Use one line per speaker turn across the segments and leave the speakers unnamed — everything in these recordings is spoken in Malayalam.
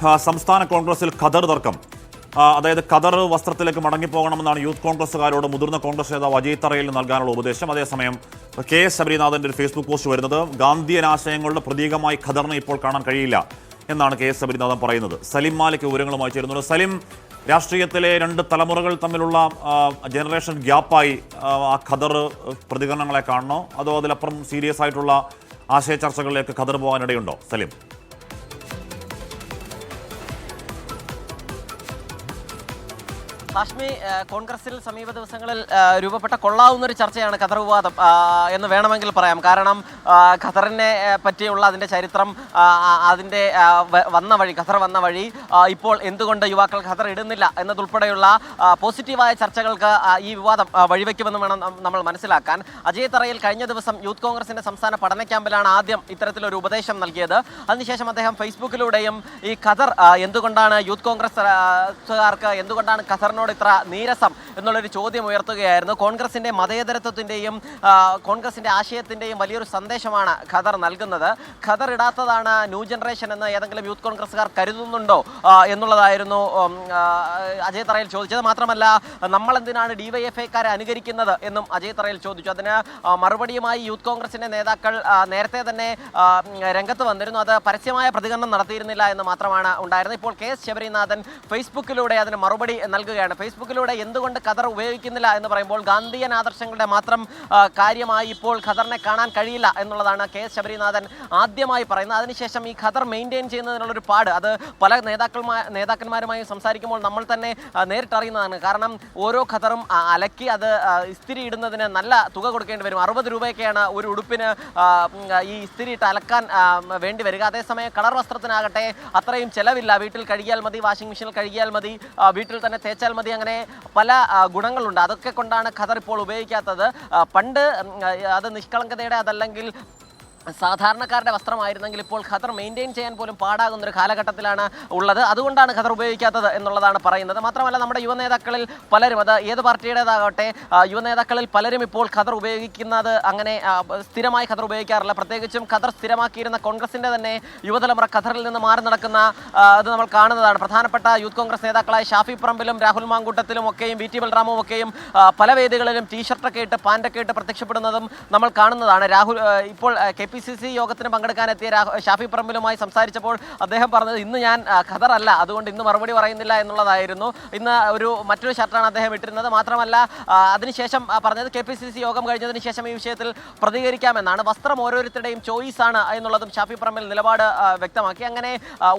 സംസ്ഥാന കോൺഗ്രസിൽ ഖദർ തർക്കം. അതായത് ഖദർ വസ്ത്രത്തിലേക്ക് മടങ്ങിപ്പോകണമെന്നാണ് യൂത്ത് കോൺഗ്രസ്സുകാരോട് മുതിർന്ന കോൺഗ്രസ് നേതാവ് അജയ് തറയിൽ നൽകാനുള്ള ഉപദേശം. അതേസമയം കെ എസ് ശബരിനാഥന്റെ ഒരു ഫേസ്ബുക്ക് പോസ്റ്റ് വരുന്നത് ഗാന്ധിയൻ ആശയങ്ങളുടെ പ്രതീകമായി ഖദറിനെ ഇപ്പോൾ കാണാൻ കഴിയില്ല എന്നാണ് കെ എസ് ശബരിനാഥൻ പറയുന്നത്. സലിം മാലിക് വിവരങ്ങളുമായി ചേരുന്നത് സലിം രാഷ്ട്രീയത്തിലെ രണ്ട് തലമുറകൾ തമ്മിലുള്ള ജനറേഷൻ ഗ്യാപ്പായി ആ ഖദർ പ്രതികരണങ്ങളെ കാണണോ? അതോ അതിലപ്പുറം സീരിയസ് ആയിട്ടുള്ള ആശയ ചർച്ചകളിലേക്ക് ഖദർ പോകാനിടയുണ്ടോ? സലിം.
ഹാഷ്മി കോൺഗ്രസിൽ സമീപ ദിവസങ്ങളിൽ രൂപപ്പെട്ട കൊള്ളാവുന്ന ഒരു ചർച്ചയാണ് ഖത്തർ വിവാദം എന്ന് വേണമെങ്കിൽ പറയാം. കാരണം ഖത്തറിനെ പറ്റിയുള്ള അതിന്റെ ചരിത്രം അതിന്റെ വന്ന വഴി ഖത്തർ വന്ന വഴി ഇപ്പോൾ എന്തുകൊണ്ട് യുവാക്കൾ ഖത്തർ ഇടുന്നില്ല എന്നതുൾപ്പെടെയുള്ള പോസിറ്റീവായ ചർച്ചകൾക്ക് ഈ വിവാദം വഴിവെക്കുമെന്ന് വേണം നമ്മൾ മനസ്സിലാക്കാൻ. അജയ് കഴിഞ്ഞ ദിവസം യൂത്ത് കോൺഗ്രസിന്റെ സംസ്ഥാന പഠന ക്യാമ്പിലാണ് ആദ്യം ഇത്തരത്തിലൊരു ഉപദേശം നൽകിയത്. അതിനുശേഷം അദ്ദേഹം ഫേസ്ബുക്കിലൂടെയും ഈ ഖത്തർ എന്തുകൊണ്ടാണ് യൂത്ത് കോൺഗ്രസ്സുകാർക്ക് എന്തുകൊണ്ടാണ് ഖത്തറിനോട് ഇത്ര നീരസം എന്നുള്ളൊരു ചോദ്യം ഉയർത്തുകയായിരുന്നു. കോൺഗ്രസിന്റെ മതേതരത്വത്തിന്റെയും കോൺഗ്രസിന്റെ ആശയത്തിന്റെയും വലിയൊരു സന്ദേശമാണ് ഖദർ നൽകുന്നത്. ഖദർ ഇടാത്തതാണ് ന്യൂ ജനറേഷൻ എന്ന് ഏതെങ്കിലും യൂത്ത് കോൺഗ്രസ്സുകാർ കരുതുന്നുണ്ടോ എന്നുള്ളതായിരുന്നു അജയ് തറയിൽ ചോദിച്ചത്. മാത്രമല്ല നമ്മൾ എന്തിനാണ് ഐക്കാരെ അനുകരിക്കുന്നത് എന്നും അജയ് തറയിൽ ചോദിച്ചു. അതിന് മറുപടിയുമായി യൂത്ത് കോൺഗ്രസിന്റെ നേതാക്കൾ നേരത്തെ തന്നെ രംഗത്ത് വന്നിരുന്നു. അത് പരസ്യമായ പ്രതികരണം നടത്തിയിരുന്നില്ല എന്ന് മാത്രമാണ് ഉണ്ടായിരുന്നത്. ഇപ്പോൾ കെ എസ് ശബരിനാഥൻ ഫേസ്ബുക്കിലൂടെ അതിന് മറുപടി നൽകുകയാണ്. ഫേസ്ബുക്കിലൂടെ എന്തുകൊണ്ട് ഖദർ ഉപയോഗിക്കുന്നില്ല എന്ന് പറയുമ്പോൾ ഗാന്ധിയൻ ആദർശങ്ങളുടെ മാത്രം കാര്യമായി ഇപ്പോൾ ഖദറിനെ കാണാൻ കഴിയില്ല എന്നുള്ളതാണ് കെ എസ് ശബരിനാഥൻ ആദ്യമായി പറയുന്നത്. അതിനുശേഷം ഈ ഖദർ മെയിന്റെയിൻ ചെയ്യുന്നതിനുള്ളൊരു പാട്. അത് പല നേതാക്കന്മാ നേതാക്കന്മാരുമായി സംസാരിക്കുമ്പോൾ നമ്മൾ തന്നെ നേരിട്ടറിയുന്നതാണ്. കാരണം ഓരോ ഖദറും അലക്കി അത് ഇസ്തിരി ഇടുന്നതിന് നല്ല തുക കൊടുക്കേണ്ടി വരും. അറുപത് രൂപയൊക്കെയാണ് ഒരു ഉടുപ്പിന് ഈ ഇസ്തിരി ഇട്ട് അലക്കാൻ വേണ്ടി വരിക. അതേസമയം കളർ വസ്ത്രത്തിനാകട്ടെ അത്രയും ചിലവില്ല. വീട്ടിൽ കഴുകിയാൽ മതി വാഷിംഗ് മെഷീനിൽ കഴുകിയാൽ മതി വീട്ടിൽ തന്നെ തേച്ചാൽ മതി അങ്ങനെ പല ഗുണങ്ങളുണ്ട്. അതൊക്കെ കൊണ്ടാണ് ഖദർ ഇപ്പോൾ ഉപയോഗിക്കാത്തത്. പണ്ട് അത് നിഷ്കളങ്കതയുടെ അതല്ലെങ്കിൽ സാധാരണക്കാരുടെ വസ്ത്രമായിരുന്നെങ്കിൽ ഇപ്പോൾ ഖദർ മെയിന്റെയിൻ ചെയ്യാൻ പോലും പാടാകുന്ന ഒരു കാലഘട്ടത്തിലാണ് ഉള്ളത്. അതുകൊണ്ടാണ് ഖദർ ഉപയോഗിക്കാത്തത് എന്നുള്ളതാണ് പറയുന്നത്. മാത്രമല്ല നമ്മുടെ യുവ നേതാക്കളിൽ പലരും അത് ഏത് പാർട്ടിയുടേതാകട്ടെ യുവ നേതാക്കളിൽ പലരും ഇപ്പോൾ ഖദർ ഉപയോഗിക്കുന്നത് അങ്ങനെ സ്ഥിരമായി ഖദർ ഉപയോഗിക്കാറില്ല. പ്രത്യേകിച്ചും ഖദർ സ്ഥിരമാക്കിയിരുന്ന കോൺഗ്രസിന്റെ തന്നെ യുവതലമുറ ഖദറിൽ നിന്ന് മാറി നടക്കുന്ന അത് നമ്മൾ കാണുന്നതാണ്. പ്രധാനപ്പെട്ട യൂത്ത് കോൺഗ്രസ് നേതാക്കളായ ഷാഫി പറമ്പിലും രാഹുൽ മാങ്കൂട്ടത്തിലും ഒക്കെയും വി ടി ബൽറാമും ഒക്കെയും പല വേദികളിലും ടീഷർട്ടൊക്കെ ഇട്ട് പാന്റൊക്കെ ഇട്ട് പ്രത്യക്ഷപ്പെടുന്നതും നമ്മൾ കാണുന്നതാണ്. രാഹുൽ ഇപ്പോൾ കെ പി സി സി യോഗത്തിന് പങ്കെടുക്കാനെത്തിയ ഷാഫി പറമ്പിലുമായി സംസാരിച്ചപ്പോൾ അദ്ദേഹം പറഞ്ഞത് ഇന്ന് ഞാൻ ഖദറല്ല അതുകൊണ്ട് ഇന്ന് മറുപടി പറയുന്നില്ല എന്നുള്ളതായിരുന്നു. ഇന്ന് ഒരു മറ്റൊരു ഷർട്ടാണ് അദ്ദേഹം ഇട്ടിരുന്നത്. മാത്രമല്ല അതിനുശേഷം പറഞ്ഞത് കെ പി സി സി യോഗം കഴിഞ്ഞതിന് ശേഷം ഈ വിഷയത്തിൽ പ്രതികരിക്കാമെന്നാണ്. വസ്ത്രം ഓരോരുത്തരുടെയും ചോയ്സ് ആണ് എന്നുള്ളതും ഷാഫി പറമ്പിൽ നിലപാട് വ്യക്തമാക്കി. അങ്ങനെ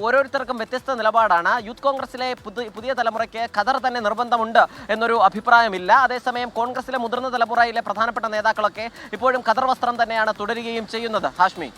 ഓരോരുത്തർക്കും വ്യത്യസ്ത നിലപാടാണ്. യൂത്ത് കോൺഗ്രസിലെ പുതിയ തലമുറയ്ക്ക് ഖദർ തന്നെ നിർബന്ധമുണ്ട് എന്നൊരു അഭിപ്രായമില്ല. അതേസമയം കോൺഗ്രസിലെ മുതിർന്ന തലമുറയിലെ പ്രധാനപ്പെട്ട നേതാക്കളൊക്കെ ഇപ്പോഴും ഖദർ വസ്ത്രം തന്നെയാണ് തുടരുകയും ചെയ്യുന്നത്. ഹാഷ്മി